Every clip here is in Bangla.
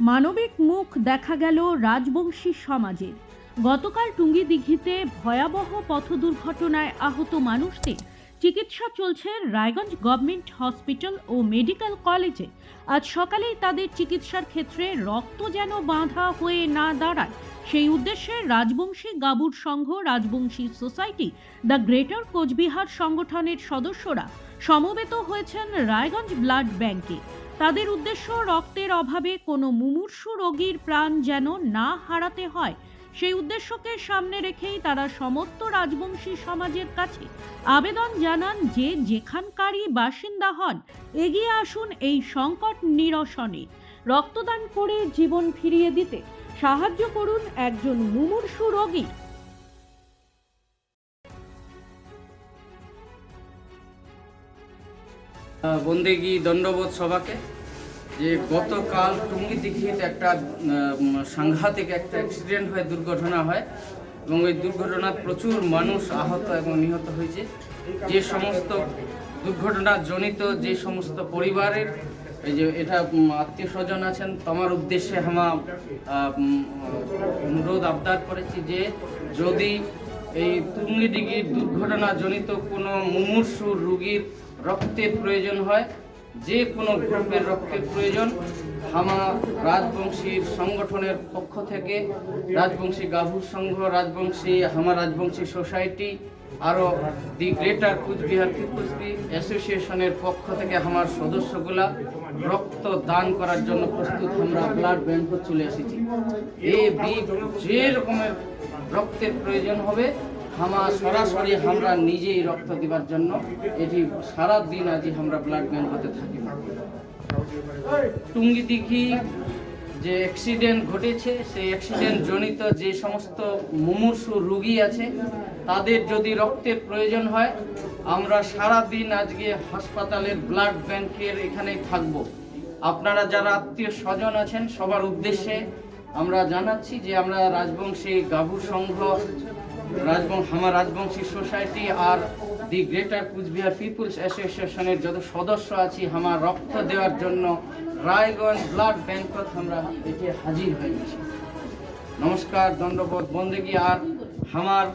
মানবিক মুখ দেখা গেল রাজবংশী সমাজের গতকাল টুঙ্গিদিঘিতে ভয়াবহ পথ দুর্ঘটনায় আহত মানুষদের চিকিৎসা চলছে রায়গঞ্জ গভর্নমেন্ট হসপিটাল ও মেডিকেল কলেজে। আজ সকালেই তাদের চিকিৎসার ক্ষেত্রে রক্ত যেন বাঁধা হয়ে না দাঁড়ায়, সেই উদ্দেশ্যে রাজবংশী গাবুর সংঘ, Rajbanshi society, the greater Cooch Behar সংগঠনের সদস্যরা সমবেত হয়েছেন রায়গঞ্জ ব্লাড ব্যাংকে। তাদের উদ্দেশ্য রক্তের অভাবে কোনো মুমূর্ষু রোগীর প্রাণ যেন না হারাতে হয়। সেই উদ্দেশ্যকে সামনে রেখেই তারা সমস্ত রাজবংশী সমাজের কাছে আবেদন জানান যে যেখানকারই বাসিন্দা হন, এগিয়ে আসুন এই সংকট নিরসনে। রক্তদান করে জীবন ফিরিয়ে দিতে সাহায্য করুন একজন মুমূর্ষু রোগী। বন্দেগি দণ্ডবোধ সভাকে যে গতকাল টুঙ্গি দিঘিতে একটা সাংঘাতিক একটা অ্যাক্সিডেন্ট হয়ে দুর্ঘটনা হয় এবং ওই দুর্ঘটনায় প্রচুর মানুষ আহত এবং নিহত হয়েছে। যে সমস্ত দুর্ঘটনা জনিত যে সমস্ত পরিবারের এই যে এটা আত্মীয় স্বজন আছেন তোমার উদ্দেশ্যে উম, অনুরোধ আবদার করেছি যে যদি এই তুঙ্গিডিগির দুর্ঘটনা জনিত কোনো মুমূর্ষু রুগীর রক্তের প্রয়োজন হয়, যে কোনো গ্রুপের রক্তের প্রয়োজন, হামা রাজবংশীর সংগঠনের পক্ষ থেকে, রাজবংশী গাভুর সংঘ, রাজবংশী, হামা রাজবংশী সোসাইটি, আরও দি গ্রেটার কুচবিহার পিপুলসি অ্যাসোসিয়েশনের পক্ষ থেকে আমার সদস্যগুলা রক্ত দান করার জন্য প্রস্তুত, আমরা ব্লাড ব্যাংক চলে এসেছি। এ বি যে রকমের রক্তের প্রয়োজন হবে আমরা সরাসরি আমরা নিজেই রক্ত দিবার জন্য এটি সারা দিন আজ আমরা ব্লাড ব্যাংক হতে থাকি টুঙ্গি দিঘি যে অ্যাক্সিডেন্ট ঘটেছে, সেই অ্যাক্সিডেন্ট জনিত যে সমস্ত মুমূর্ষু রুগী আছে, তাদের যদি রক্তের প্রয়োজন হয়, আমরা সারা দিন আজকে হাসপাতালের ব্লাড ব্যাংকের এখানেই থাকব। আপনারা যারা আত্মীয় স্বজন আছেন, সবার উদ্দেশ্যে আমরা জানাচ্ছি যে আমরা রাজবংশী গাভু সংঘ রাজবংশ আমার রাজবংশী সোসাইটি আর দি গ্রেটার কুচবিহার পিপুলস অ্যাসোসিয়েশনের যত সদস্য আছি আমার রক্ত দেওয়ার জন্য রায়গঞ্জ ব্লাড ব্যাংকত আমরা এটি হাজির হয়ে গেছি। নমস্কার দণ্ডবোধ বন্দেগী আর আমার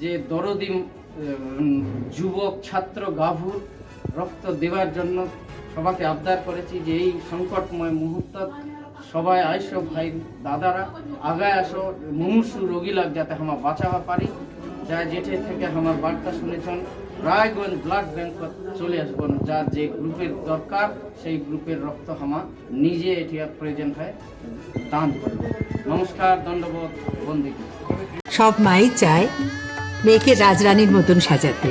যে দরদি উম, যুবক ছাত্র গাভুর রক্ত দেওয়ার জন্য সবাকে আবদার করেছি যে এই সংকটময় মুহূর্ত সবাই আইসো ভাই দাদারা, আগায় আসো, মুমূর্ষু রোগী লাগ যাতে আমরা বাঁচাবা পারি। যা যেঠে থেকে আমার বার্তা শুনেছেন, রায়গঞ্জ ব্লাড ব্যাংক চলে আসবেন যার যে গ্রুপের দরকার, সেই গ্রুপের রক্ত হামা নিজে এটি প্রয়োজন হয় দান করবে। নমস্কার, দণ্ডবোধ বন্দিকে সব মাই চায় মেয়েকে রাজরানীর মতন সাজাতে।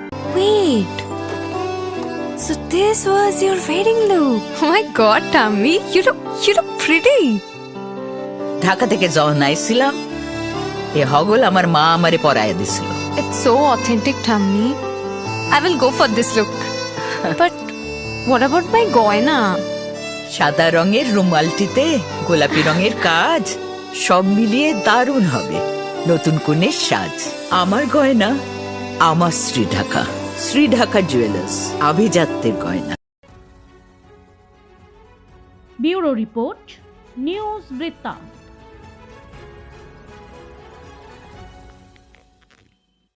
Wait. So this was your wedding look. Oh my god, Tammy, you look you look pretty. Dhaka থেকে যখন আইছিলাম এ হগল আমার মা আমারে পরায় দিছিল It's so authentic, Tammy. I will go for this look. but what about my goina? সাদা রঙের রুমালটিতে গোলাপি রঙের কাজ সব মিলিয়ে দারুণ হবে নতুন কনের সাজ আমার গয়না আমার শ্রী ঢাকা শ্রী ঢাকা জুয়েলার্স আভিজাত্যের গয়না। ব্যুরো রিপোর্ট নিউজ বৃত্তান্ত।